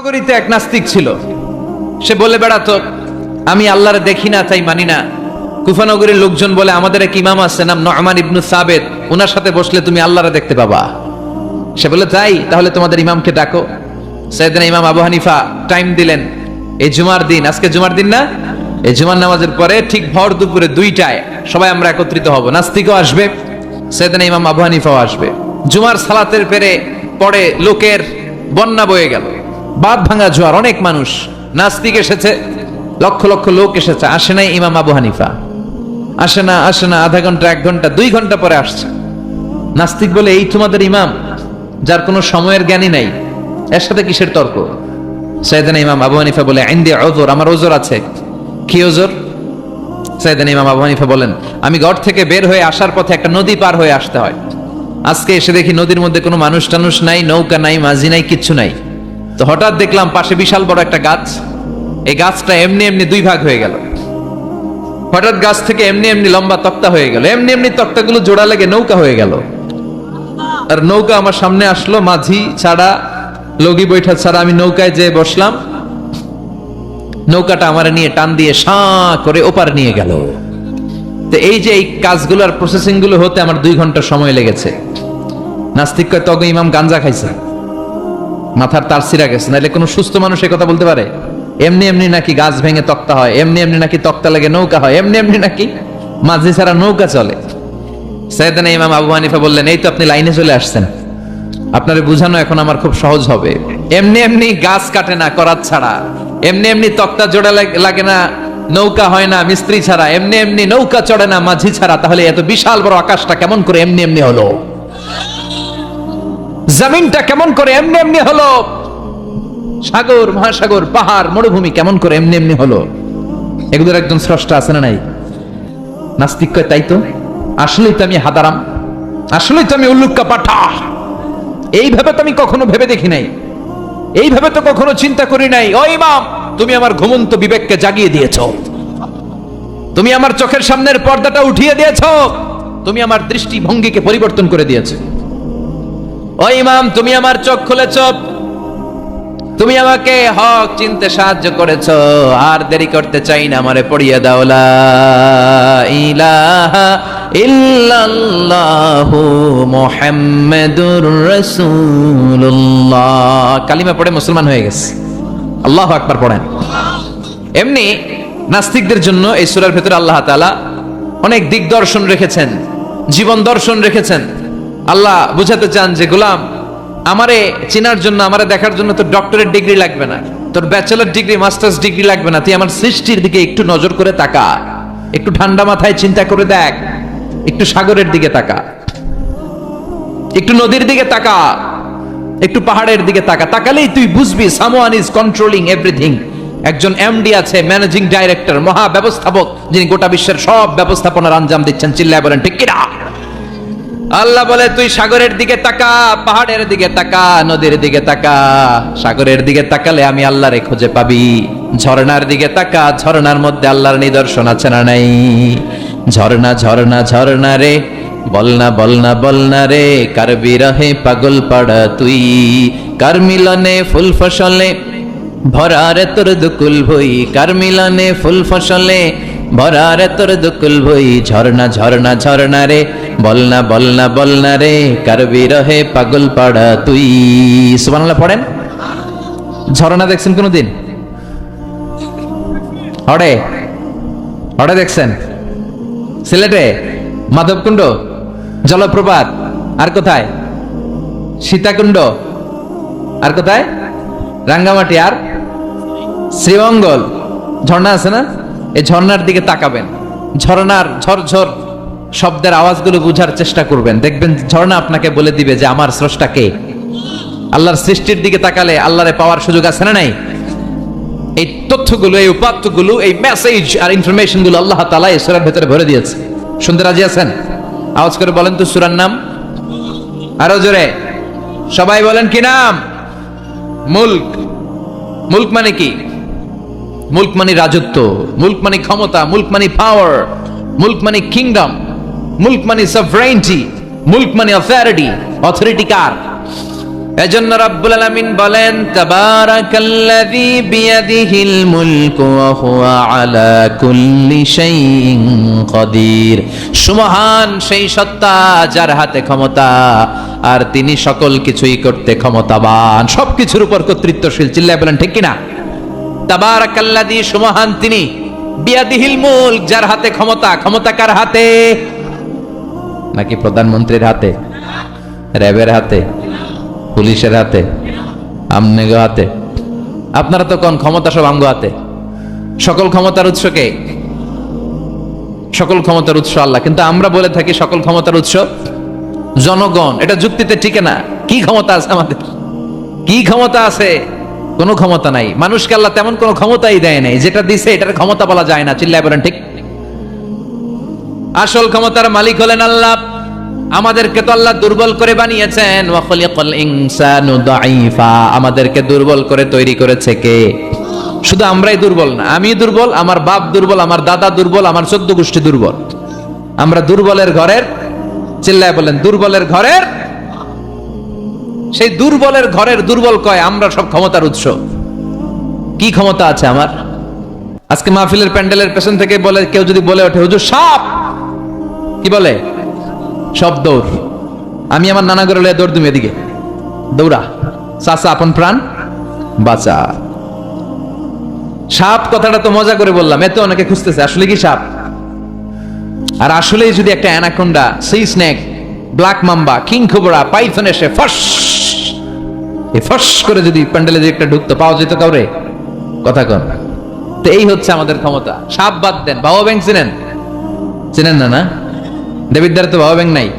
নগরীতে এক নাস্তিক ছিল। সে বলে বেড়াতো আমি আল্লাহরে দেখি না, তাই মানি না। কুফানগরীর লোকজন বলে, আমাদের এক ইমাম আছে নাম নহমান ইবনু সাবেদ ওনার সাথে বসলে তুমি আল্লাহরে দেখতে পাবা। সে বলে তাই তাহলে তোমাদের ইমামকে ডাকো। সৈয়দিন ইমাম আবু হানিফা টাইম দিলেন। এই জুমার দিন, আজকে জুমার দিন না? এই জুমার নামাজের পরে ঠিক ভর দুপুরে দুইটায় সবাই আমরা একত্রিত হব। নাস্তিকও আসবে, সৈয়দিন ইমাম আবু হানিফাও আসবে। জুমার সালাতের পেরে পরে লোকের বন্যা বয়ে গেল। বাদ ভাঙা জোয়ার, অনেক মানুষ। নাস্তিক এসেছে, লক্ষ লক্ষ লোক এসেছে। আসে নাই ইমাম আবু হানিফা। আসে না আসে না, আধা ঘণ্টা, এক ঘণ্টা, দুই ঘণ্টা পরে আসছে। নাস্তিক বলে, এই তোমাদের ইমাম, যার কোনো সময়ের জ্ঞানই নাই, এর সাথে কিসের তর্ক? সৈয়দান ইমাম আবু হানিফা বলে আইন্দি ওজোর আমার ওজোর আছে। কি ওজোর সৈয়দান ইমাম আবু হানিফা বলেন, আমি ঘর থেকে বের হয়ে আসার পথে একটা নদী পার হয়ে আসতে হয়। আজকে এসে দেখি নদীর মধ্যে কোনো মানুষ টানুষ নাই, নৌকা নাই, মাঝি নাই, কিচ্ছু নাই। তো হঠাৎ দেখলাম পাশে বিশাল বড় একটা গাছ। এই গাছটা এমনি এমনি দুই ভাগ হয়ে গেল। হঠাৎ গাছ থেকে এমনি এমনি লম্বা তক্তা হয়ে গেল। এমনি এমনি তক্তাগুলো জোড়া লেগে নৌকা হয়ে গেল। আর নৌকা আমার সামনে আসলো মাঝি ছাড়া, লগি বৈঠা ছাড়া আমি নৌকায় যেয়ে বসলাম। নৌকাটা আমার নিয়ে টান দিয়ে সাঁ করে ওপার নিয়ে গেল। তো এই যে এই কাজগুলোর প্রসেসিংগুলো হতে আমার দুই ঘণ্টা সময় লেগেছে। নাস্তিক তবে ইমাম গাঞ্জা খাইছে। মাথার তার সিরা গেছে, নাহলে কোনো সুস্থ মানুষ কথা বলতে পারে? এমনি এমনি নাকি গাছ ভেঙে তক্তা হয়, এমনি এমনি নাকি তক্তা লাগে নৌকা হয়, এমনি এমনি নাকি মাঝি ছাড়া নৌকা চলে। সৈয়দানা ইমাম আবু হানিফা বললেন, এই তো আপনি লাইনে চলে আসছেন। আপনারে বুঝানো এখন আমার খুব সহজ হবে। এমনি এমনি গাছ কাটে না করাত ছাড়া। এমনি এমনি তক্তা জোড়া লাগে না, নৌকা হয় না মিস্ত্রি ছাড়া। এমনি এমনি নৌকা চড়ে না মাঝি ছাড়া। তাহলে এত বিশাল বড় আকাশটা কেমন করে এমনি এমনি হলো? জমিনটা কেমন করে এমনি এমনি হলো? সাগর, মহাসাগর, পাহাড়, মরুভূমি কেমন করে এমনি এমনি হলো? এগুলোর একজন স্রষ্টা আছে না নাই? নাস্তিক কয়, তাই তো? আসলেই তো আমি হাদারাম। আসলেই তো আমি উল্লুক্কা পাঠা। এইভাবে তো আমি কখনো ভেবে দেখি নাই। এইভাবে তো কখনো চিন্তা করি নাই। ও ইমাম, তুমি আমার ঘুমন্ত বিবেককে জাগিয়ে দিয়েছ। তুমি আমার চোখের সামনের পর্দাটা উঠিয়ে দিয়েছ। তুমি আমার দৃষ্টিভঙ্গিকে পরিবর্তন করে দিয়েছ। ও ইমাম, তুমি আমার চোখ খুলেছ। তুমি আমাকে হক চিনতে সাহায্য করেছ। আর দেরি করতে চাই না, আমারে পড়িয়ে দাও। লা ইলাহা কালিমা পড়ে মুসলমান হয়ে গেছে। আল্লাহু আকবার পড়েন। এমনি নাস্তিকদের জন্য এই সূরার ভেতরে আল্লাহ তাআলা অনেক দিগদর্শন রেখেছেন, জীবন দর্শন রেখেছেন। আল্লাহ বুঝাতে চান যে, গোলাম, আমারে চেনার জন্য, আমারে দেখার জন্য তোর ডক্টরেট ডিগ্রি লাগবে না। তোর ব্যাচেলর ডিগ্রি মাস্টার্স ডিগ্রি লাগবে না। তুই আমার সৃষ্টির দিকে একটু নজর করে তাকা। একটু ঠান্ডা মাথায় চিন্তা করে দেখ। একটু সাগরের দিকে তাকা। একটু নদীর দিকে তাকা। একটু পাহাড়ের দিকে তাকা। তাকালেই তুই বুঝবি সামওয়ান ইজ কন্ট্রোলিং এভরিথিং একজন এমডি আছে ম্যানেজিং ডাইরেক্টর মহা ব্যবস্থাপক যিনি গোটা বিশ্বের সব ব্যবস্থাপনার আঞ্জাম দিচ্ছেন। চিল্লায় বলেন, ঠিক কিনা? আল্লাহ বলে, তুই সাগরের দিকে তাকা, পাহাড়ের দিকে তাকা, নদীর দিকে তাকা। সাগরের দিকে তাকালে আমি আল্লাহরে খুঁজে পাবি। ঝর্ণার দিকে তাকা, ঝর্ণার মধ্যে আল্লাহর নিদর্শন আছে না নাই? ঝর্ণা ঝর্ণা ঝর্ণা রে, বলনা বলনা বলনা রে, কার বিরহে পাগল পাড়া তুই? কার মিলনে ফুল ফসলে ভরারে তোর দুকুল ভই? কার মিলনে ফুল ফসলে ভরারে তোর দুকুল ভই? ঝর্ণা ঝর্ণা ঝর্ণা রে বলনা বলনা বলনা রে কার বিরহে পাগল পাড়া তুই। সুবহানাল্লাহ, পড়েন। ঝর্ণা দেখছেন কোনোদিন? হড়ে হড়ে দেখছেন? সিলেটে? মাধবকুণ্ড? জলপ্রপাত? আর কোথায়? সীতাকুণ্ড? আর কোথায়? রাঙ্গামাটি। আর শ্রীমঙ্গল? ঝর্ণা আছে না? এই ঝর্ণার দিকে তাকাবেন। ঝর্ণার, ঝরঝর। শব্দের আওয়াজগুলো বুঝার চেষ্টা করবেন। দেখবেন ঝর্ণা আপনাকে বলে দিবে যে, আমার স্রষ্টা কে? আল্লাহর সৃষ্টির দিকে তাকালে আল্লাহরে পাওয়ার সুযোগ আছে না নাই? এই তথ্যগুলো, এই উপাত্তগুলো, এই মেসেজ আর ইনফরমেশনগুলো আল্লাহ তালা এই সুরার ভেতরে ভরে দিয়েছে। শুনতে রাজি আছেন? আওয়াজ করে বলেন তো সুরার নাম। আরও জোরে। সবাই বলেন কি নাম? মুল্ক। মুল্ক মানে কি? মুল্ক মানে রাজত্ব। মুল্ক মানে ক্ষমতা। মুল্ক মানে পাওয়ার মুল্ক মানে কিংডম মুল্ক মানে সভরেন্টি মুল্ক মানে অথরিটি অথরিটি কার এজন্য রব্বুল আলামিন বলেন, তাবারাকাল্লাযী বিয়াদিহিল মুলকু ওয়া হুয়া আলা কুল্লি শাইইন কাদির সুমহান সেই সত্তা যার হাতে ক্ষমতা, আর তিনি সকল কিছুই করতে ক্ষমতাবান। সবকিছুর উপর কর্তৃত্বশীল। চিল্লায় বলেন, ঠিক কিনা? তাবারাকাল্লাযী সুমহান তিনি বিয়াদিহিল মুলক যার হাতে ক্ষমতা। ক্ষমতা কার হাতে? নাকি প্রধানমন্ত্রীর হাতে? র্যাবের হাতে? পুলিশের হাতে? আমনেগো হাতে? আপনারা তো কোন ক্ষমতা সব আঙ্গ হাতে? সকল ক্ষমতার উৎস কে? সকল ক্ষমতার উৎস আল্লাহ। কিন্তু আমরা বলে থাকি সকল ক্ষমতার উৎস জনগণ। এটা যুক্তিতে টিকে না। কি ক্ষমতা আছে আমাদের? কি ক্ষমতা আছে? কোনো ক্ষমতা নাই। মানুষকে আল্লাহ তেমন কোনো ক্ষমতাই দেয় নাই। যেটা দিছে, এটার ক্ষমতা বলা যায় না। চিল্লায় বলেন ঠিক? আসল ক্ষমতার মালিক হলেন আল্লাহ। আমাদেরকে তো আল্লাহ দুর্বল করে বানিয়েছেন। আমাদেরকে দুর্বল করে তৈরি করেছে কে? শুধু আমরাই দুর্বল না, আমি দুর্বল, আমার বাপ দুর্বল, আমার দাদা দুর্বল, আমার চোদ্দ গোষ্ঠী দুর্বল। আমরা দুর্বলের ঘরের চিল্লায় বলেন, দুর্বলের ঘরের সেই দুর্বলের ঘরের দুর্বল কয়? আমরা সব ক্ষমতার উৎস। কি ক্ষমতা আছে আমার? আজকে মাহফিলের প্যান্ডেলের পেছন থেকে বলে, কেউ যদি বলে ওঠে, হুজুর, সাপ! কি বলে? সব দৌড়। আমি আমার নানা লইয়া দৌড় তুমি এদিকে। দৌড়া। চাচা, আপন প্রাণ। বাঁচা। সাপ কথাটা তো মজা করে বললাম, এত অনেকে খুঁজতেছে। আসলে কি সাপ? আর আসলেই যদি একটা anaconda sea snake black mamba king cobra python এসে ফস এই ফস করে যদি প্যান্ডেলে যদি একটা ঢুকতো, পাওয়া যেত কাউরে? কথা কন। তো এই হচ্ছে আমাদের ক্ষমতা। সাপ বাদ দেন। বাবা ব্যাংক চিনেন? চিনেন না না? দেবিদ্যার তো বাবা ব্যাংক নাই।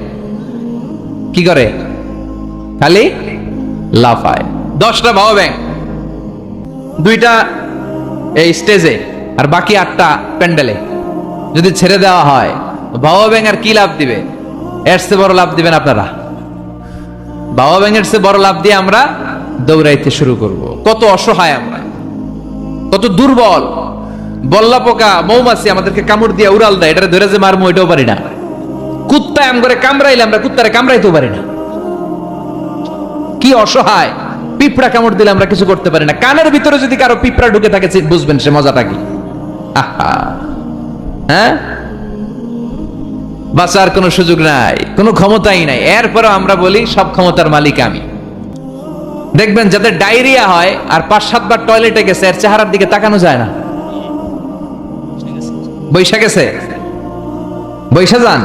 কি করে? খালি লাফায়। দশটা বাবা ব্যাংক দুইটা এই স্টেজে আর বাকি আটটা প্যান্ডেলে। যদি ছেড়ে দেওয়া হয়, বাবা ব্যাংক আর কি লাভ দিবে? এর চেয়ে বড় লাভ দিবেন আপনারা। বাবা ব্যাংকের চেয়ে বড় লাভ দিয়ে আমরা দৌড়াইতে শুরু করব। কত অসহায় আমরা। কত দুর্বল। বল্লা পোকা মৌমাছি আমাদেরকে কামড় দিয়ে উড়াল দেয়। এটা ধরে যে মারমু, এটাও পারি না। কুত্তা এম করে কামড়াইলে আমরা কুত্তারে কামড়াইতেও পারি না। কি অসহায়। পিঁপড়া কামড় দিলে আমরা কিছু করতে পারি না। কানের ভিতরে যদি কারও পিঁপড়া ঢুকে থাকে বুঝবেন সে মজাটা কি। হ্যাঁ? বাঁচার কোনো সুযোগ নাই, কোনো ক্ষমতাই নাই। এরপরও আমরা বলি, সব ক্ষমতার মালিক আমি। দেখবেন, যাদের ডায়রিয়া হয় আর পাঁচ সাতবার টয়লেটে গেছে, এর চেহারার দিকে তাকানো যায় না। বৈশা গেছে? বৈশা যান?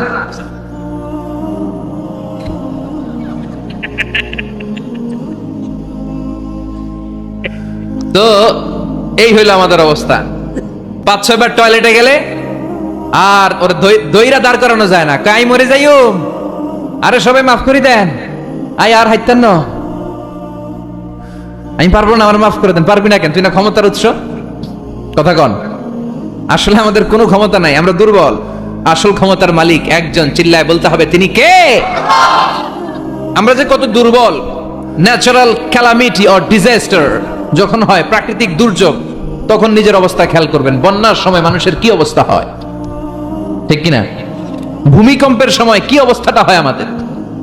তো এই হইল আমাদের অবস্থা পাঁচ ছয়বার টয়লেটে গেলে আর ওর দইরা দাঁড় করানো যায় না। কাই মরে যাইও আরে সবাই মাফ করে দেন। আই আর হাইতেন না। আমি পারব না, আমার মাফ করে দেন। পারবি না কেন? তুই না ক্ষমতার উৎস? কথা কন। আসলে আমাদের কোনো ক্ষমতা নাই, আমরা দুর্বল। আসল ক্ষমতার মালিক একজন, চিল্লায় বলতে হবে, তিনি কে? আমরা যে কত দুর্বল ন্যাচারাল ক্যালামিটি অর ডিজাস্টার যখন হয় প্রাকৃতিক দুর্যোগ, তখন নিজের অবস্থা খেয়াল করবেন। বন্যার সময় মানুষের কি অবস্থা হয়? ঠিক কিনা? ভূমিকম্পের সময় কি অবস্থাটা হয় আমাদের?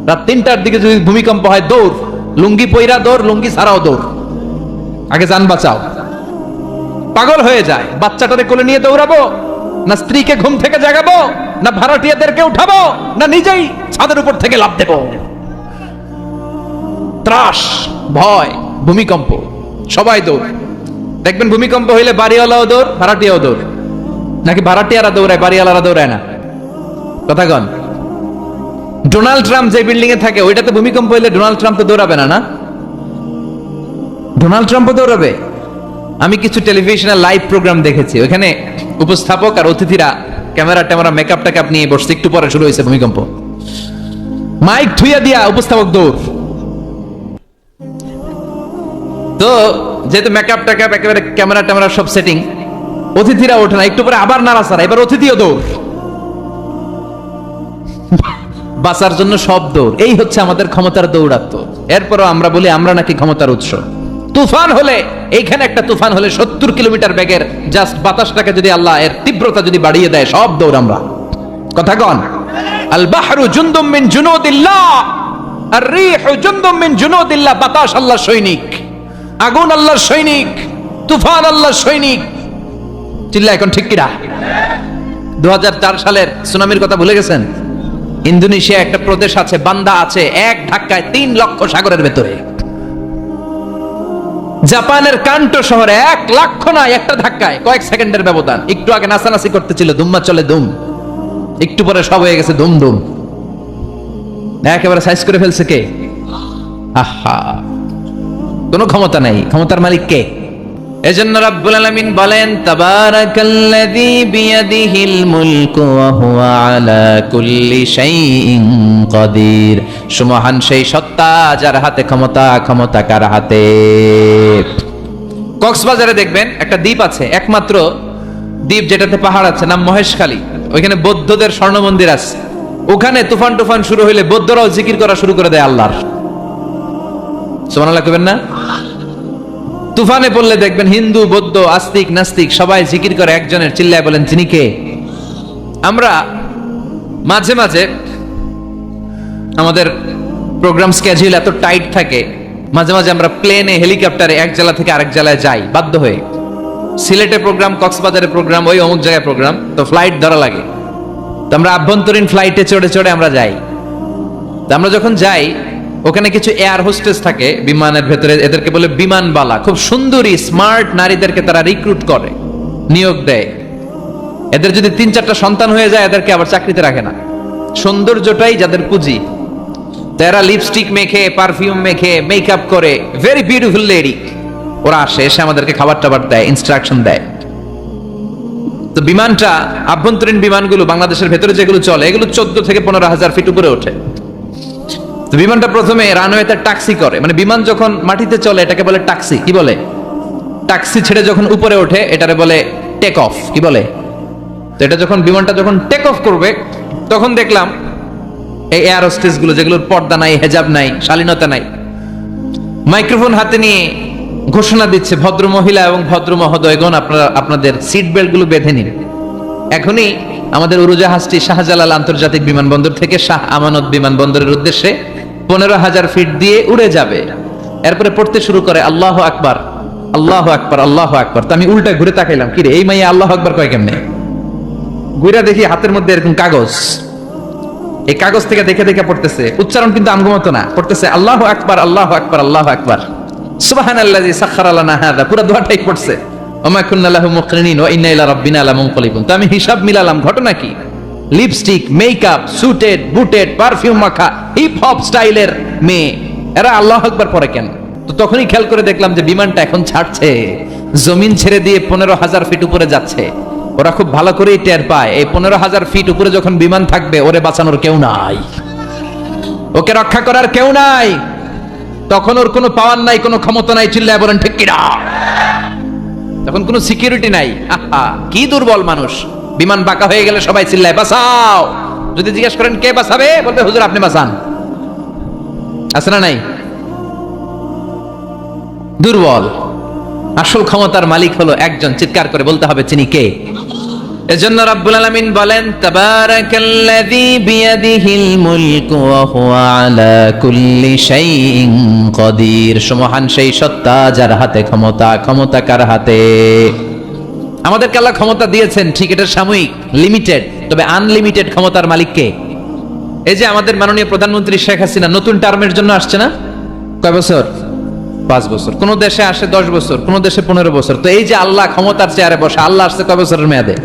রাত তিনটার দিকে যদি ভূমিকম্প হয়, দৌড়। লুঙ্গি পইরা দৌড়, লুঙ্গি ছাড়াও দৌড়। আগে যান বাঁচাও। পাগল হয়ে যায়। বাচ্চাটারে কোলে নিয়ে দৌড়াবো, না স্ত্রীকে ঘুম থেকে জাগাবো, না ভাড়াটিয়াদেরকে উঠাবো, না নিজেই ছাদের উপর থেকে লাভ দেব। ত্রাস, ভয়, ভূমিকম্প। সবাই দৌড়। দেখবেন ভূমিকম্প হইলে বাড়িওয়ালাও দৌড়, ভাড়াটিয়াও দৌড়। নাকি ভাড়াটিয়ারা দৌড়ায়, বাড়িওয়ালারা দৌড়ায় না? কথা কন। ডোনাল্ড ট্রাম্প যে বিল্ডিং এ থাকে, ওইটাতে ভূমিকম্প হইলে ডোনাল্ড ট্রাম্প তো দৌড়াবে না না? ডোনাল্ড ট্রাম্পও দৌড়াবে। আমি কিছু টেলিভিশনের লাইভ প্রোগ্রাম দেখেছি। ওখানে উপস্থাপক আর অতিথিরা, ক্যামেরা ট্যামেরা মেকআপ টেকআপ নিয়ে বসছে। একটু পরে শুরু হয়েছে ভূমিকম্প। মাইক ধুইয়া দিয়া উপস্থাপক দৌড়। তো যেহেতু মেকআপ টেকআপ, একেবারে ক্যামেরা ট্যামেরা সব সেটিং অতিথিরা ওঠে না। একটু পরে আবার নাড়াচাড়া, এবার অতিথিও দৌড়। বাঁচার জন্য সব দৌড়। এই হচ্ছে আমাদের ক্ষমতার দৌড়াত্ম এরপরও আমরা বলি, আমরা নাকি ক্ষমতার উৎস। তুফান হলে, এইখানে একটা তুফান হলে সত্তর কিলোমিটার ব্যাগের জাস্ট বাতাসটাকে যদি আল্লাহ, এর তীব্রতা যদি বাড়িয়ে দেয়, সব দৌড় আমরা। কথা কন? আল বাহরু জুন্দুম মিন জুনুদিল্লাহ আর রিহু জুনদুম মিন জুনুদিল্লাহ, বাতাস আল্লাহ সৈনিক। আগুন আল্লাহর সৈনিক, তুফান আল্লাহর সৈনিক। চিল্লা, এখন ঠিক কিরা? দু সালের সুনামির কথা ভুলে গেছেন? ইন্দোনেশিয়া একটা প্রদেশ আছে, বান্দা আছে, এক ধাক্কায় তিন লক্ষ সাগরের ভেতরে। জাপানের কান্টো শহরে এক লক্ষ নয়, একটা ধাক্কায় কয়েক সেকেন্ডের ব্যবধান। একটু আগে নাচানাচি করতেছিল দুম্মা চলে দুম একটু পরে সব হয়ে গেছে দুম দুম একেবারে সাইজ করে ফেলছে কে? আহা। কোনো ক্ষমতা নাই। ক্ষমতার মালিক কে? এজন্য রাব্বুল আলামিন বলেন, তাবারাকাল্লাযী বিয়াদিহিল মুলকু ওয়া হুয়া আলা কুল্লি শাইইন কাদির। সুমহান সেই সত্তা যার হাতে ক্ষমতা ক্ষমতা কার হাতে? কক্সবাজারে দেখবেন একটা দ্বীপ আছে, একমাত্র দ্বীপ যেটাতে পাহাড় আছে, নাম মহেশখালী। ওইখানে বৌদ্ধদের স্বর্ণ মন্দির আছে। ওখানে তুফান টুফান শুরু হইলে বৌদ্ধরাও জিকির করা শুরু করে দেয় আল্লাহর। সুবহানাল্লাহ কইবেন না? তুফানে পড়লে দেখবেন হিন্দু, বৌদ্ধ, আস্তিক, নাস্তিক সবাই জিকির করে, একজনের চিল্লায় বলেন তিনি কে? আমরা মাঝে মাঝে আমাদের প্রোগ্রাম স্কেজুল এত টাইট থাকে, মাঝে মাঝে আমরা প্লেনে হেলিকপ্টারে এক জেলা থেকে আরেক জেলায় যাই, বাধ্য হয়ে। সিলেটে প্রোগ্রাম কক্সবাজারে প্রোগ্রাম ওই অমুক জায়গায় প্রোগ্রাম তো ফ্লাইট ধরা লাগে। তো আমরা আভ্যন্তরীণ ফ্লাইটে চড়ে চড়ে আমরা যাই। তো আমরা যখন যাই ওখানে কিছু এয়ার হোস্টেস থাকে বিমানের ভেতরে, এদেরকে বলে বিমানবালা খুব সুন্দরী স্মার্ট নারীদেরকে তারা রিক্রুট করে, নিয়োগ দেয়। এদের যদি তিন চারটা সন্তান হয়ে যায়, এদেরকে আবার চাকরিতে রাখে না। সৌন্দর্যটাই যাদের পুঁজি। তারা লিপস্টিক মেখে পারফিউম মেখে মেকআপ করে ভেরি বিউটিফুল লেডি ওরা আসে, এসে আমাদেরকে খাবার টাবার দেয় ইনস্ট্রাকশন দেয়। তো বিমানটা, আভ্যন্তরীণ বিমানগুলো, বাংলাদেশের ভেতরে যেগুলো চলে, এগুলো চোদ্দ থেকে পনেরো হাজার ফিট উপরে ওঠে। তো বিমানটা প্রথমে রানওয়েতে টাক্সি করে। মানে বিমান যখন মাটিতে চলে, এটাকে বলে টাক্সি কি বলে? টাক্সি ছেড়ে যখন উপরে ওঠে, এটারে বলে টেক অফ কি বলে? তো এটা যখন বিমানটা যখন টেক অফ করবে, তখন দেখলাম এই এয়ারগুলো যেগুলোর পর্দা নাই, হেজাব নাই, শালীনতা নাই মাইক্রোফোন হাতে নিয়ে ঘোষণা দিচ্ছে, ভদ্র মহিলা এবং ভদ্র মহোদয়গণ, আপনারা, আপনাদের সিট বেল্টগুলো বেঁধে নিন। এখনই আমাদের উড়োজাহাজটি শাহজালাল আন্তর্জাতিক বিমানবন্দর থেকে শাহ আমানত বিমানবন্দরের উদ্দেশ্যে পনেরো হাজার ফিট দিয়ে উড়ে যাবে। এরপরে পড়তে শুরু করে আল্লাহ আকবার আল্লাহ আকবার আল্লাহ আকবার। তো আমি উল্টা ঘুরে তাকাইলাম কিরে এই মাইয়া আল্লাহ আকবার কয় কেমনে? ঘুরে দেখি হাতের মধ্যে এরকম কাগজ। এই কাগজ থেকে দেখে দেখে পড়তেছে। উচ্চারণ কিন্তু আমগো মতো না। পড়তেছে, আল্লাহ আকবার আল্লাহ আকবার আল্লাহ আকবার। সুবহানাল্লাযী সাখখারা লানা হাযা। পুরো দোয়াটাই পড়ছে। ওমা কুন্না লাহু মুকরিনিন ওয়া ইন্না ইলা রাব্বিনা লামুনকালিবুন। তো আমি হিসাব মিলালাম, ঘটনা কি? Lipstick makeup suited booted perfume মাখা হিপ হপ স্টাইলের মেয়ে। এরা আল্লাহ আকবার পরে কেন? তো তখনই খেয়াল করে দেখলাম যে বিমানটা এখন ছাড়ছে। জমিন ছেড়ে দিয়ে পনেরো হাজার ফিট উপরে যাচ্ছে। ওরা খুব ভালো করেই টের পায়। এই পনেরো হাজার ফিট উপরে যখন বিমান থাকবে, ওরে বাঁচানোর কেউ নাই। ওকে রক্ষা করার কেউ নাই। তখন ওর কোনো পাওয়ার নাই, কোনো ক্ষমতা নাই, চিল্লায় বলেন, ঠিক কিনা? তখন কোনো সিকিউরিটি নাই। আহা কি দুর্বল মানুষ। বিমান বাঁকা হয়ে গেলে সবাই চিল্লায়, বাঁচাও! যদি জিজ্ঞেস করেন, কে বাঁচাবে? বলবে, হুজুর, আপনি বাঁচান। আছে না নাই? দুর্বল। আসল ক্ষমতার মালিক হলো একজন, চিৎকার করে বলতে হবে তিনি কে? এজন্য রাব্বুল আলামিন বলেন, তাবারাকাল্লাযী বিয়াদিহিল মুলকু ওয়া হুয়া আলা কুল্লি শাইইন কাদির। সুমহান সেই সত্তা যার হাতে ক্ষমতা ক্ষমতা কার হাতে? আমাদেরকে আল্লাহ ক্ষমতা দিয়েছেন? ঠিক, এটা সাময়িক লিমিটেড তবে আনলিমিটেড ক্ষমতার মালিককে এই যে আমাদের মাননীয় প্রধানমন্ত্রী শেখ হাসিনা নতুন টার্মের জন্য আসছে না? কয় বছর? পাঁচ বছর। কোন দেশে আসে দশ বছর, কোন দেশে পনেরো বছর। তো এই যে আল্লাহ ক্ষমতার চেয়ারে বসে, আল্লাহ আসছে কয় বছরের মেয়াদে?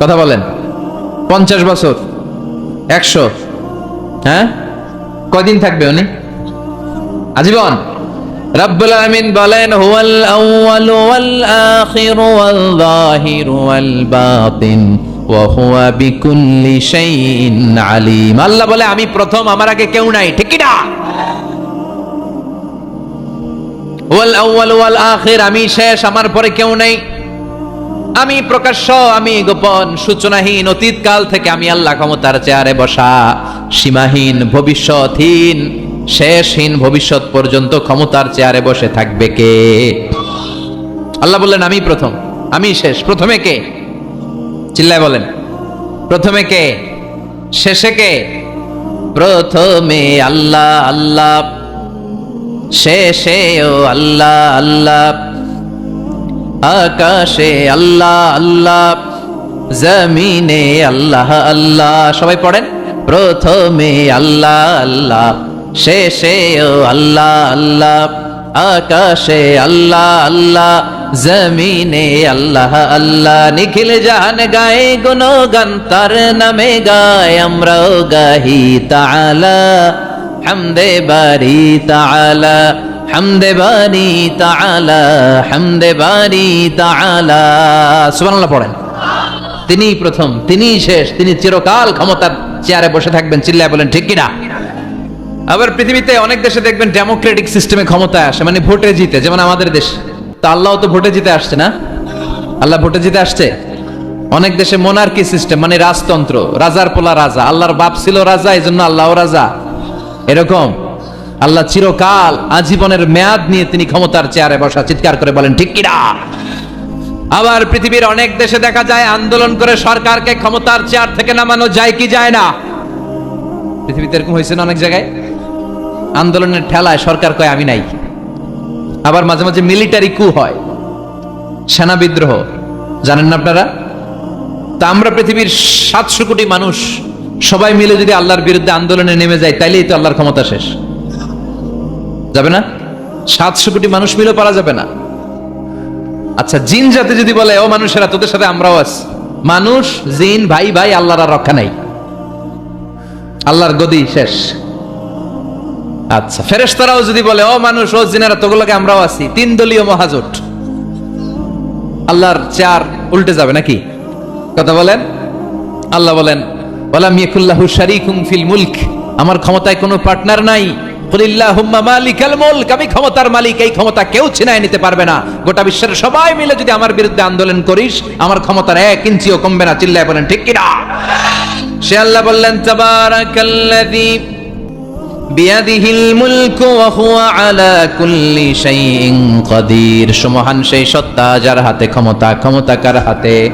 কথা বলেন। পঞ্চাশ বছর? একশো? হ্যাঁ? কয়দিন থাকবে উনি? আজীবন? রব্বুল আলামিন বলেন, হুয়াল আউয়াল ওয়াল আখির ওয়াল যাহির ওয়াল বিকুল্লি শাইইন আলিম। আল্লাহ বলে, আমি প্রথম, আমার আগে কেউ নাই, ঠিক ওয়াল আউয়াল ওয়াল আখির, আমি শেষ, আমার পরে কেউ নেই। আমি প্রকাশ্য, আমি গোপন, সূচনাহীন অতীত কাল থেকে আমি আল্লাহ ক্ষমতার চেয়ারে বসা, সীমাহীন, ভবিষ্যৎহীন শেষহীন ভবিষ্যৎ পর্যন্ত ক্ষমতার চেয়ারে বসে থাকবে কে? আল্লাহ বললেন, আমি প্রথম, আমি শেষ। প্রথমে কে? চিল্লায় বলেন, প্রথমে কে? শেষে কে? প্রথমে আল্লাহ আল্লাহ। শেষে ও আল্লাহ আল্লাহ। আকাশে আল্লাহ আল্লাহ। জমিনে আল্লাহ আল্লাহ। সবাই পড়েন, প্রথমে আল্লাহ আল্লাহ। শেষেও আল্লাহ আল্লাহ, আকাশে আল্লাহ আল্লাহ, জমিনে আল্লাহ আল্লাহ, নিখিল জাহান গায়ে গুণগান তার নামে গায়, আমরাও গাহি তাআলা, হামদে বারি তাআলা, হামদে বারি তাআলা, হামদে বারি তাআলা। সুবহানাল্লাহ পড়েন। তিনিই প্রথম, তিনিই শেষ, তিনি চিরকাল ক্ষমতার চেয়ারে বসে থাকবেন, চিল্লায় বলেন, ঠিক কিনা? আবার পৃথিবীতে অনেক দেশে দেখবেন ডেমোক্রেটিক সিস্টেমে ক্ষমতায় আসে মানে ভোটে জিতে, যেমন আমাদের দেশ। তা আল্লাহ তো ভোটে জিতে আসছে না? আল্লাহ ভোটে জিতে আসছে? অনেক দেশে মোনার্কি সিস্টেম মানে রাজতন্ত্র, রাজার পোলা রাজা, আল্লাহর বাপ ছিল রাজা এই জন্য আল্লাহ রাজা। এরকম। আল্লাহ চিরকাল আজীবনের মেয়াদ নিয়ে তিনি ক্ষমতার চেয়ারে বসা, চিৎকার করে বলেন, ঠিক কিনা আবার পৃথিবীর অনেক দেশে দেখা যায়, আন্দোলন করে সরকারকে ক্ষমতার চেয়ার থেকে নামানো যায় কি যায় না? পৃথিবীতে এরকম হয়েছে না অনেক জায়গায়? আন্দোলনের ঠেলায় সরকার কয়, আমি নাই। আবার মাঝে মাঝে মিলিটারি কু হয়, সেনা বিদ্রোহ। জানেন না আপনারা? তা আমরা পৃথিবীর সাতশো কোটি মানুষ সবাই মিলে যদি আল্লাহর বিরুদ্ধে আন্দোলনে নেমে যায়, তাইলেই তো আল্লাহর ক্ষমতা শেষ। যাবে না? সাতশো কোটি মানুষ মিলেও পারা যাবে না। আচ্ছা জিন জাতি যদি বলে, ও মানুষেরা, তোদের সাথে আমরাও আছি। মানুষ, জিন, ভাই ভাই, আল্লাহর আর রক্ষা নাই। আল্লাহর গদি শেষ। আচ্ছা ফেরেশতারাও যদি বলে, ও মানুষ, ও জিনেরা, তোগুলোকে আমরাও আছি। তিন দলীয় মহাজোট। আল্লাহর চার উল্টে যাবে নাকি? কথা বলেন। আল্লাহ বলেন, ওয়ালাম ইয়াকুল্লাহু শারীকুম ফিল মুলক। আমার ক্ষমতায় কোনো পার্টনার নাই। আমি ক্ষমতার মালিক, এই ক্ষমতা কেউ ছিনায় নিতে পারবে না। গোটা বিশ্বের সবাই মিলে যদি আমার বিরুদ্ধে আন্দোলন করিস, আমার ক্ষমতার এক ইঞ্চিও কমবে না। চিল্লায় বলেন, ঠিক কিনা? সে আল্লাহ বললেন বিয়াদিহিল সেই সত্তা যার হাতে ক্ষমতা ক্ষমতা কার হাতে?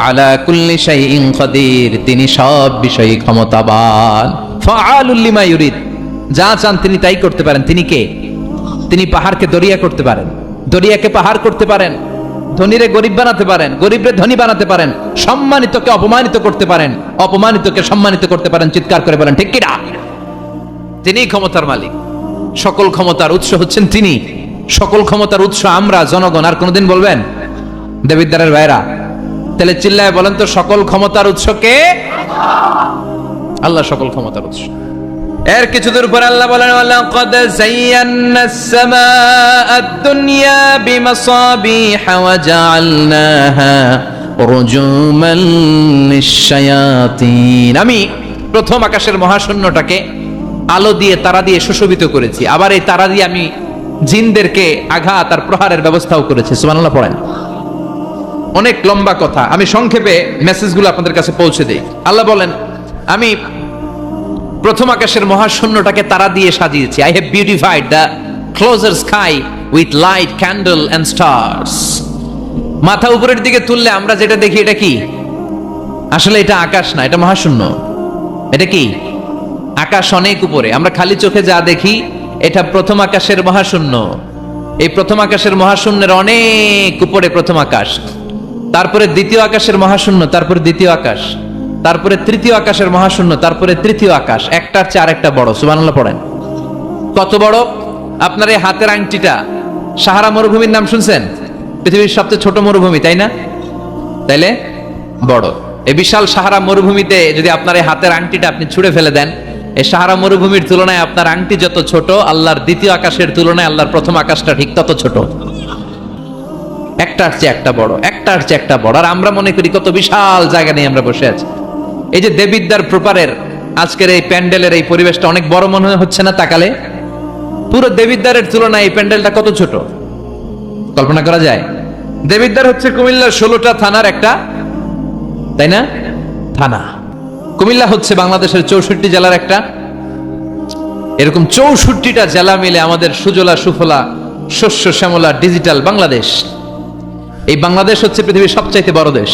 আলা কুল্লি তিনি সব বিষয়ে ক্ষমতাবান। ফাআলুল যা চান তিনি তাই করতে পারেন। তিনি কে? তিনি পাহাড়কে দরিয়া করতে পারেন। দরিয়াকে পাহাড় করতে পারেন। ধনীরে গরিব বানাতে পারেন। গরিবরে ধনী বানাতে পারেন। সম্মানিতকে অপমানিত করতে পারেন। অপমানিতকে সম্মানিত করতে পারেন। চিৎকার করে বলেন, ঠিক কিনা? তিনি ক্ষমতার মালিক, সকল ক্ষমতার উৎস হচ্ছেন তিনি। সকল ক্ষমতার উৎস আমরা, জনগণ, আর কোনদিন বলবেন? দেবিদ্বারের ভাইরা তাহলে চিল্লায় বলেন তো, সকল ক্ষমতার উৎস কে? আল্লাহ সকল ক্ষমতার উৎস। এর কিছু দূর পর আল্লাহ বলেন, ওয়ালাকাদ যায়্যানাস সামাআদ দুনিয়া বিমাসাবিহা ওয়া জাআলনাহা রুজুমান লিশ-শায়াতিন. আমি প্রথম আকাশের মহাশূন্যটাকে আলো দিয়ে, তারা দিয়ে সুশোভিত করেছি। আবার এই তারা দিয়ে আমি জিনদেরকে আঘাত আর প্রহারের ব্যবস্থাও করেছি। সুবহানাল্লাহ, পড়েন। অনেক লম্বা কথা। আমি সংক্ষেপে মেসেজগুলো আপনাদের কাছে পৌঁছে দেই। আল্লাহ বলেন, আমি প্রথম আকাশের মহাশূন্যটাকে তারা দিয়ে সাজিয়েছি। I have beautified the closer sky with light candle and stars মাথা উপরের দিকে তুললে আমরা যেটা দেখি, এটা কি? আসলে এটা আকাশ না, এটা মহাশূন্য। এটা কি? আকাশ অনেক উপরে। আমরা খালি চোখে যা দেখি, এটা প্রথম আকাশের মহাশূন্য। এই প্রথম আকাশের মহাশূন্যের অনেক উপরে প্রথম আকাশ। তারপরে দ্বিতীয় আকাশের মহাশূন্য, তারপরে দ্বিতীয় আকাশ। তারপরে তৃতীয় আকাশের মহাশূন্য, তারপরে তৃতীয় আকাশ। একটার চেয়ে আরেকটা বড়, সুবহানাল্লাহ পড়েন। কত বড়? আপনার এই হাতের আংটিটা, সাহারা মরুভূমির নাম শুনছেন? পৃথিবীর সবচেয়ে ছোট মরুভূমি, তাই না? তাইলে বড়। এই বিশাল সাহারা মরুভূমিতে যদি আপনার এই হাতের আংটিটা আপনি ছুঁড়ে ফেলে দেন এই সাহারা মরুভূমির তুলনায় আপনার আংটি যত ছোট, আল্লাহর দ্বিতীয় আকাশের তুলনায় আল্লাহর প্রথম আকাশটা ঠিক তত ছোট। একটার চেয়ে একটা বড়, একটার চেয়ে একটা বড়। আর আমরা মনে করি কত বিশাল জায়গা নিয়ে আমরা বসে আছি। এই যে দেবিদ্যার প্রপারের আজকের এই প্যান্ডেলের এই পরিবেশটা অনেক বড় মনে হচ্ছে না তাকালে? পুরো দেবিদ্বারের তুলনায় এই প্যান্ডেলটা কত ছোট? কল্পনা করা যায়? দেবিদ্বার হচ্ছে কুমিল্লার ষোলোটা থানার একটা, তাই না? থানা। কুমিল্লা হচ্ছে বাংলাদেশের চৌষট্টি জেলার একটা। এরকম চৌষট্টিটা জেলা মিলে আমাদের সুজলা, সুফলা, শস্য, শ্যামলা, ডিজিটাল বাংলাদেশ। এই বাংলাদেশ হচ্ছে পৃথিবীর সবচাইতে বড় দেশ।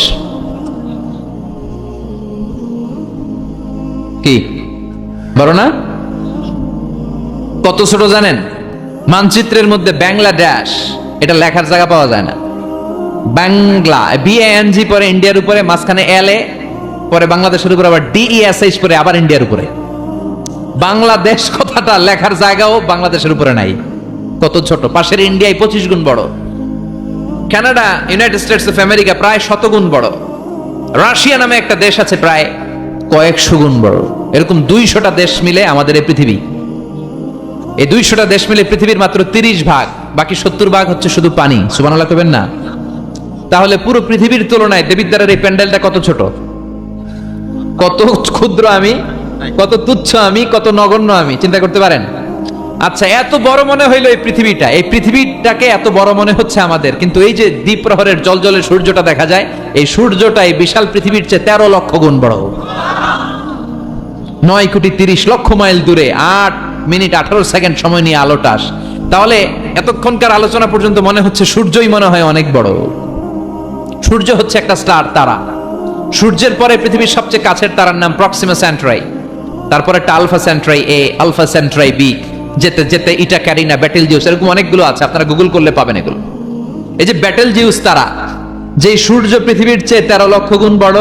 কি? বড় না? কত ছোট জানেন? মানচিত্রের মধ্যে বাংলাদেশ, এটা লেখার জায়গা পাওয়া যায় না। বাংলা বিএএনজি পরে ইন্ডিয়ার উপরে, মাঝখানে এল এ পরে বাংলাদেশের উপরে আবার ডিইএসএইচ পরে আবার ইন্ডিয়ার উপরে। বাংলাদেশ কথাটা লেখার জায়গাও বাংলাদেশের উপরে নাই। কত ছোট। পাশের ইন্ডিয়ায় পঁচিশ গুণ বড়। Canada United States of America প্রায় শতগুণ বড়। রাশিয়া নামে একটা দেশ আছে প্রায় কয়েকশো গুণ বড়। এরকম দুইশোটা দেশ মিলে আমাদের এই পৃথিবী। এই দুইশোটা দেশ মিলে পৃথিবীর মাত্র তিরিশ ভাগ, বাকি সত্তর ভাগ হচ্ছে শুধু পানি। সুবানাল্লাহ করবেন না। তাহলে পুরো পৃথিবীর তুলনায় দেবিদ্বারের এই প্যান্ডেলটা কত ছোট? কত ক্ষুদ্র আমি, কত তুচ্ছ আমি, কত নগণ্য আমি, চিন্তা করতে পারেন? আচ্ছা এত বড় মনে হইল এই পৃথিবীটা। এই পৃথিবীটাকে এত বড় মনে হচ্ছে আমাদের। কিন্তু এই যে দ্বীপ প্রহরের জল জলে সূর্যটা দেখা যায়, এই সূর্যটা এই বিশাল পৃথিবীর চেয়ে তেরো লক্ষ গুণ বড়। নয় কোটি তিরিশ লক্ষ মাইল দূরে, আট মিনিট আঠারো সেকেন্ড সময় নিয়ে আলোটা আসে। তাহলে এতক্ষণকার আলোচনা পর্যন্ত মনে হচ্ছে সূর্যই মনে হয় অনেক বড়। সূর্য হচ্ছে একটা স্টার, তারা। সূর্যের পরে পৃথিবীর সবচেয়ে কাছের তারার নাম প্রক্সিমা সেন্ট্রাই তারপরে একটা Alpha Centauri A Alpha Centauri B যেতে যেতে ইটা ক্যারিনা ব্যাটেল জিউস এরকম অনেকগুলো আছে, আপনারা গুগল করলে পাবেন এগুলো। এই যে ব্যাটেল জিউস তারা যে সূর্য পৃথিবীর চেয়ে তেরো লক্ষ গুণ বড়,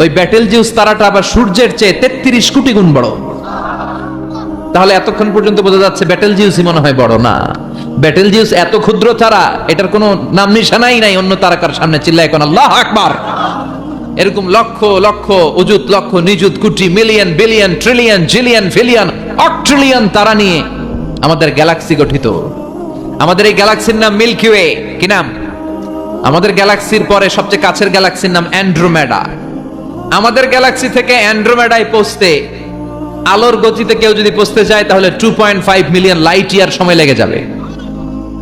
ওই ব্যাটেল জিউস তারাটা আবার সূর্যের চেয়ে তেত্রিশ কোটি গুণ বড়। তাহলে এতক্ষণ পর্যন্ত বোঝা যাচ্ছে ব্যাটেল জিউসই মনে হয় বড় না। ব্যাটেল জিউস এত ক্ষুদ্র তারা, এটার কোনো নাম নিশানাই নাই, অন্য তারাকার সামনে চিল্লায় এখন আল্লাহ আকবার। এরকম লক্ষ লক্ষ অযুত লক্ষ, নিযুত, কোটি মিলিয়ন বিলিয়ন ট্রিলিয়ন জিলিয়ন ফিলিয়ন অট্রিলিয়ন তারা নিয়ে আমাদের গ্যালাক্সি গঠিত। আমাদের এই গ্যালাক্সির নাম মিল্কি ওয়ে কি নাম? আমাদের গ্যালাক্সির পরে সবচেয়ে কাছের গ্যালাক্সির নাম অ্যান্ড্রোমেডা আমাদের গ্যালাক্সি থেকে অ্যান্ড্রোমেডায় পৌঁছতে, আলোর গতিতে কেউ যদি পৌঁছতে চায় তাহলে two point five million light year সময় লেগে যাবে।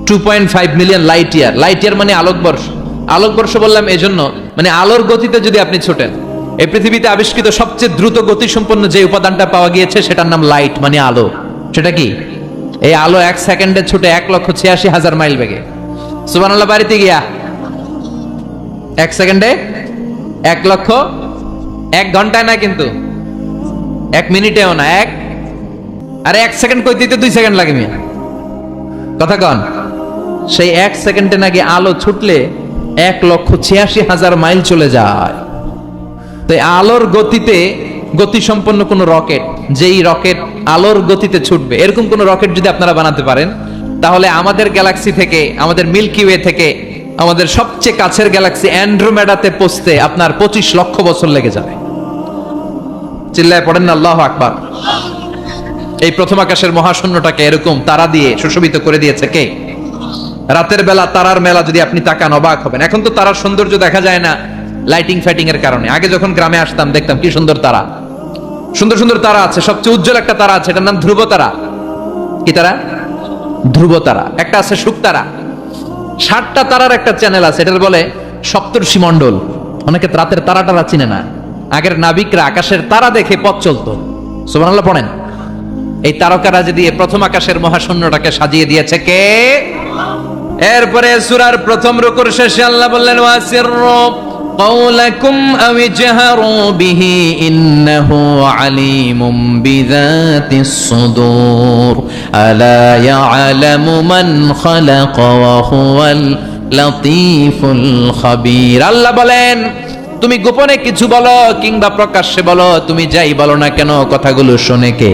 Two point five million light year light year মানে আলোকবর্ষ। আলোকবর্ষ বললাম এজন্য জন্য মানে আলোর গতিতে যদি আপনি ছোটেন, এই পৃথিবীতে আবিষ্কৃত সবচেয়ে দ্রুত গতি সম্পন্ন যে উপাদানটা পাওয়া গিয়েছে, সেটার নাম লাইট মানে আলো। সেটা কি? এই আলো এক সেকেন্ডে ছুটে এক লক্ষ ছিয়াশি হাজার মাইল বেগে। সুবানাল্লাহ বাড়িতে গিয়া। এক সেকেন্ডে? এক লক্ষ? এক ঘন্টায় না কিন্তু? এক মিনিটেও না, এক? আরে এক সেকেন্ড কই, দিতে দুই সেকেন্ড লাগে কথা কন, সেই এক সেকেন্ডে নাকি আলো ছুটলে এক লক্ষ ছিয়াশি হাজার মাইল চলে যায়। তো এই আলোর গতিতে গতি সম্পন্ন কোন রকেট, যেই রকেট আলোর গতিতে ছুটবে, এরকম কোন রকেট যদি আপনারা বানাতে পারেন, তাহলে আমাদের গ্যালাক্সি থেকে, আমাদের মিল্কি ওয়ে থেকে, আমাদের সবচেয়ে কাছের গ্যালাক্সি অ্যান্ড্রোমেডাতে পৌঁছতে আপনার পঁচিশ লক্ষ বছর লেগে যাবে। চিল্লায় পড়েন না, আল্লাহ আকবার। এই প্রথম আকাশের মহাশূন্যটাকে এরকম তারা দিয়ে সুশোভিত করে দিয়েছে কে? রাতের বেলা তারার মেলা যদি আপনি তাকান অবাক হবেন। এখন তো তারার সৌন্দর্য দেখা যায় না লাইটিং ফাইটিং এর কারণে। আগে যখন গ্রামে আসতাম, দেখতাম কি সুন্দর তারা। সুন্দর সুন্দর তারা আছে। সবচেয়ে উজ্জ্বল একটা তারা আছে। এটার নাম ধ্রুব তারা। কি তারা? ধ্রুব তারা। একটা আছে শুক তারা। ষাটটা তারার একটা চ্যানেল আছে। এটার বলে সপ্তর্ষি মণ্ডল। অনেকে রাতের তারা টারা চিনে না। আগের নাবিকরা আকাশের তারা দেখে পথ চলতো। সুবহানাল্লাহ পড়েন। এই তারকারা যদি এই প্রথম আকাশের মহাশূন্যটাকে সাজিয়ে দিয়েছে, কে? এরপরে সুরার প্রথম রুকুর শেষে আল্লাহ বললেন ওয়াসিররু قولكم أو اجهروا به إنه عليم بذات الصدور ألا يعلم من خلق وهو اللطيف الخبير আল্লাহ বলেন তুমি গোপনে কিছু বলো কিংবা প্রকাশ্যে বলো তুমি যাই বলো না কেন কথাগুলো শোনে কে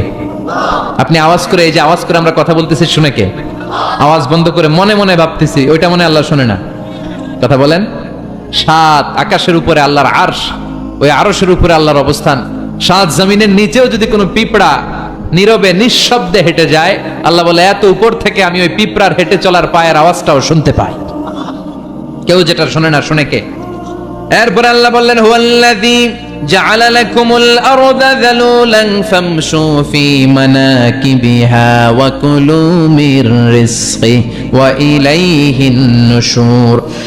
আপনি আওয়াজ করে এই যে আওয়াজ করে আমরা কথা বলতেছি শুনে কে আওয়াজ বন্ধ করে মনে মনে ভাবতেছি, ওইটা মনে আল্লাহ শোনে না। কথা বলেন? সাত, আকাশের উপরে আল্লাহর আরশ, ওই আরশের উপরে আল্লাহর অবস্থান। সাত জমিনের নিচেও যদি কোনো পিঁপড়া নীরবে, নিঃশব্দে হেঁটে যায়, আল্লাহ বলে, এত উপর থেকে আমি ওই পিঁপড়ার হেঁটে চলার পায়ের আওয়াজটাও শুনতে পাই। কেউ যেটা শোনে না, শুনে কে? এরপর আল্লাহ বললেন, হুয়াল্লাযী লাকুমুল আরদা যালুলান ফামশু ফি মানাকিবিহা ওয়া কুলু মির রিজকি ওয়া ইলাইহিন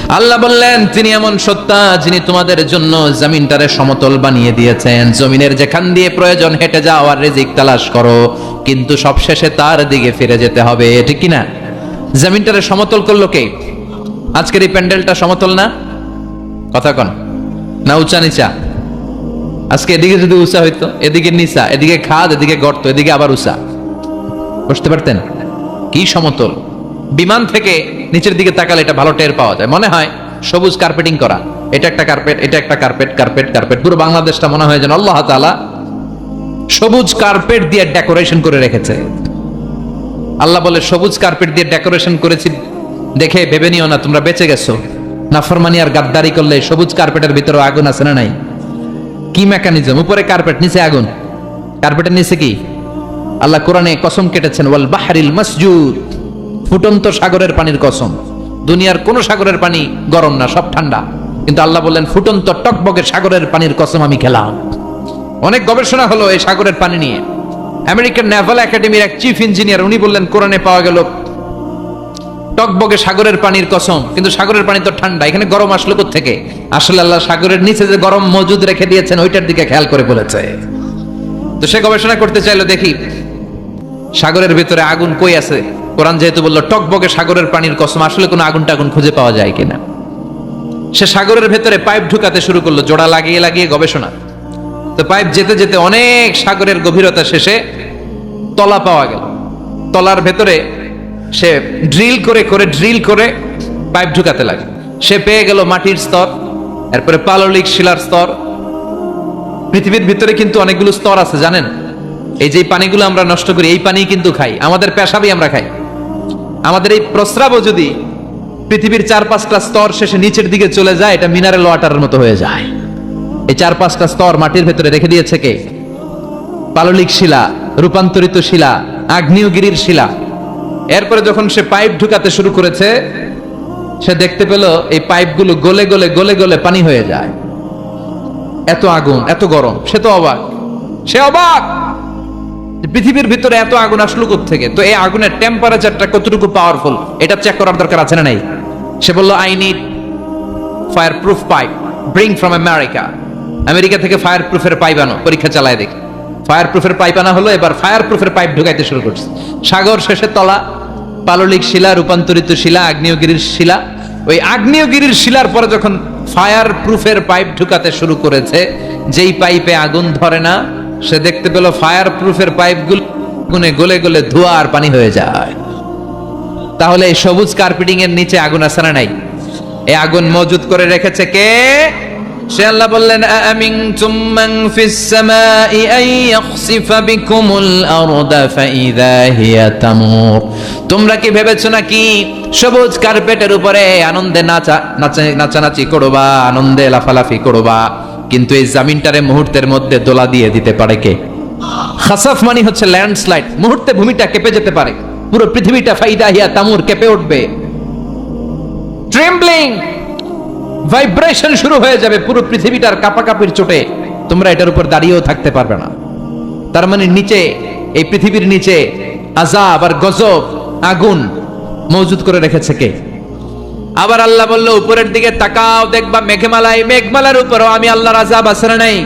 আল্লাহ বললেন, তিনি এমন সত্তা যিনি তোমাদের জন্য জমিনটারে সমতল বানিয়ে দিয়েছেন। জমিনের যেখান দিয়ে প্রয়োজন হেঁটে যাও আর রিজিক তালাশ করো। কিন্তু সবশেষে তার দিকে ফিরে যেতে হবে। ঠিক কিনা? জমিনটারে সমতল করল কে? আজকের এই প্যান্ডেলটা সমতল না? কথা কন। না উঁচা নিচা? আজকে এদিকে যদি উষা হইতো, এদিকে নিচা এদিকে খাদ, এদিকে গর্ত, এদিকে আবার উষা। বুঝতে পারতেন? কি সমতল। বিমান থেকে নিচের দিকে তাকালে এটা ভালো টের পাওয়া যায়। মনে হয় সবুজ কার্পেটিং করা। এটা একটা কার্পেট, এটা একটা কার্পেট কার্পেট কার্পেট। পুরো বাংলাদেশটা মনে হয় যেন আল্লাহ তাআলা সবুজ কার্পেট দিয়ে ডেকোরেশন করে রেখেছে। আল্লাহ বলে, সবুজ কার্পেট দিয়ে ডেকোরেশন করেছি, দেখে ভেবে নিও না, তোমরা বেঁচে গেছো। নাফরমানি আর গাদ্দারি করলে সবুজ কার্পেটের ভিতরে আগুন আছে না নাই? কি মেকানিজম উপরে কার্পেট নিচে আগুন। কার্পেটের নিচে কি? আল্লাহ কোরআনে কসম কেটেছেন, ওয়াল বাহারিল মসজুদ ফুটন্ত সাগরের পানির কসম। দুনিয়ার কোন সাগরের পানি গরম না, সব ঠান্ডা। কিন্তু আল্লাহ বললেন, ফুটন্ত টকবগের সাগরের পানির কসম আমি খেলাম। অনেক গবেষণা হলো এই সাগরের পানি নিয়ে। আমেরিকান নেভাল একাডেমির এক চিফ ইঞ্জিনিয়ার উনি বললেন, কোরআনে পাওয়া গেল টকবগে সাগরের পানির কসম, কিন্তু সাগরের পানি তো ঠান্ডা, এখানে গরম আসলো থেকে আসলে আল্লাহ সাগরের নিচে যে গরম মজুদ রেখে দিয়েছেন, ওইটার দিকে খেয়াল করে বলেছে। তো সে গবেষণা করতে চাইলো, দেখি, সাগরের ভিতরে আগুন কই আছে? কোরআন যেহেতু বলল, টকবগে সাগরের পানির কসম, আসলে কোনো আগুন টাগুন খুঁজে পাওয়া যায় কিনা? সে সাগরের ভেতরে পাইপ ঢুকাতে শুরু করল, জোড়া লাগিয়ে লাগিয়ে গবেষণা। তো পাইপ যেতে যেতে অনেক সাগরের গভীরতা শেষে তলা পাওয়া গেল। তলার ভেতরে সে ড্রিল করে করে, ড্রিল করে পাইপ ঢুকাতে লাগে। সে পেয়ে গেল মাটির স্তর, এরপরে পাললিক শিলার স্তর। পৃথিবীর ভিতরে কিন্তু অনেকগুলো স্তর আছে, জানেন? এই যে পানিগুলো আমরা নষ্ট করি, এই পানি কিন্তু খাই। আমাদের পেশাবই আমরা খাই। আমাদের এই প্রস্রাবও যদি পৃথিবীর চার পাঁচটা স্তর শেষে নিচের দিকে চলে যায়, এটা মিনারেল ওয়াটারের মতো হয়ে যায়। এই চার পাঁচটা স্তর মাটির ভেতরে রেখে দিয়েছে কে? পাললিক শিলা, রূপান্তরিত শিলা, আগ্নেয়গিরির শিলা। এরপরে যখন সে পাইপ ঢুকাতে শুরু করেছে, সে দেখতে পেল এই পাইপগুলো গলে গলে গলে গলে পানি হয়ে যায়। এত আগুন, এত গরম, সে তো অবাক। সে অবাক পৃথিবীর ভিতরে এত আগুন আসলো থেকে তো এই আগুনের টেম্পারেচারটা কতটুকু পাওয়ারফুল এটা চেক করার দরকার আছে না নাই? সে বলল I need fire proof pipe bring from America America থেকে ফায়ার প্রুফের পাইপ আনো, পরীক্ষা চালায় দেখি। ফায়ার প্রুফের পাইপ আনা হলো, এবার ফায়ার প্রুফের পাইপ ঢুকাইতে শুরু করছে। সাগর শেষে তলা, পাললিক শিলা, রূপান্তরিত শিলা, আগ্নেয়গিরির শিলা। ওই আগ্নেয়গিরির শিলার পরে যখন ফায়ার প্রুফের পাইপ ঢুকাতে শুরু করেছে, যেই পাইপে আগুন ধরে না, সে দেখতে পেল ফায়ার প্রুফের পাইপগুলো আগুনে গলে গলে ধোঁয়া আর পানি হয়ে যায়। তাহলে এই সবুজ কার্পেটিং এর নিচে আগুন না নাই? এই আগুন মজুদ করে রেখেছে কে? সে আল্লাহ বললেন আমিনতুম মান ফিস সামাই আন ইয়াখসিফা বিকুমুল আরদা ফাইদা হিয়া তামুর। তোমরা কি ভেবেছো নাকি সবুজ কার্পেটের উপরে আনন্দে নাচা, নাচা- নাচানাচি করবা, আনন্দে লাফালাফি করবা, কিন্তু এই জামিনটারে মুহূর্তের মধ্যে দোলা দিয়ে দিতে পারে কে? খাসাফ মানে হচ্ছে ল্যান্ডস্লাইড, মুহূর্তে ভূমিটা কেঁপে যেতে পারে, পুরো পৃথিবীটা ফাইদা হিয়া তামুর কেঁপে উঠবে। ট্রেম্বলিং! ভাইব্রেশন শুরু হয়ে যাবে পুরো পৃথিবীটার কাপাকাপির চোটে। তোমরা এটার উপর দাঁড়িয়েও থাকতে পারবে না। তার মানে নিচে, এই পৃথিবীর নিচে আজাব আর গজব, আগুন মজুদ করে রেখেছে কে? আবার আল্লাহ বলল, উপরের দিকে তাকাও, দেখবা মেঘমালায়, মেঘমালার উপরও আমি আল্লাহর আজাব আসরে নাই?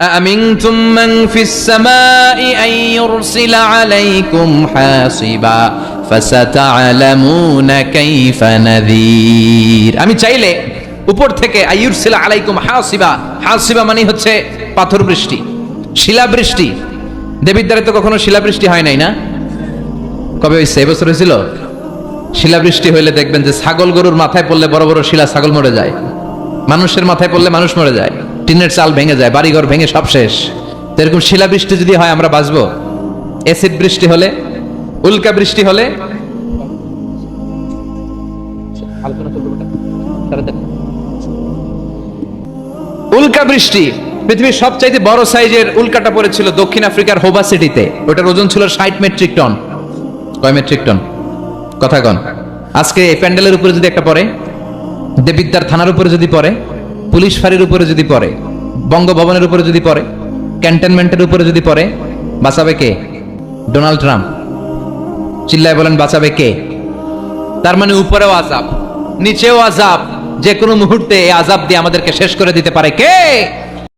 أأمنتم من في السماء أن يرسل عليكم حاصبا فستعلمون كيف نذير আমি চাইলে উপর থেকে আইয়ুরসিলা আলাইকুম হাসিবা হাসিবা মানে হচ্ছে পাথর বৃষ্টি শিলা বৃষ্টি দেবিদ্বারে তো কখনো শিলা বৃষ্টি হয় নাই না কবে হয়েছে এবছর হয়েছিল শিলাবৃষ্টি হইলে দেখবেন যে ছাগল গরুর মাথায় পড়লে বড় বড় শিলা ছাগল মরে যায় মানুষের মাথায় পড়লে মানুষ মরে যায় টিনের চাল ভেঙে যায়, বাড়িঘর ভেঙে সব শেষ। এরকম শিলাবৃষ্টি যদি হয়, আমরা বাঁচবো? অ্যাসিড বৃষ্টি হলে, উল্কা বৃষ্টি হলে? উল্কা বৃষ্টি, পৃথিবীর সবচাইতে বড় সাইজের উল্কাটা পড়েছিল দক্ষিণ আফ্রিকার হোবা সিটিতে। ওটার ওজন ছিল ষাট মেট্রিক টন। কয় মেট্রিক টন? কথা কন। আজকে এই প্যান্ডেলের উপরে যদি একটা পড়ে দেবিদ্যার থানার উপরে যদি পড়ে পুলিশ ফাঁড়ির উপরে যদি পড়ে, বঙ্গভবনের উপরে যদি পড়ে, ক্যান্টনমেন্টের উপরে যদি পড়ে, বাঁচাবে কে? Donald Trump. চিল্লায় বলেন, বাঁচাবে কে? তার মানে উপরেও আজাব নিচেও আজাব যে কোনো মুহূর্তে এই আজাব দিয়ে আমাদেরকে শেষ করে দিতে পারে কে?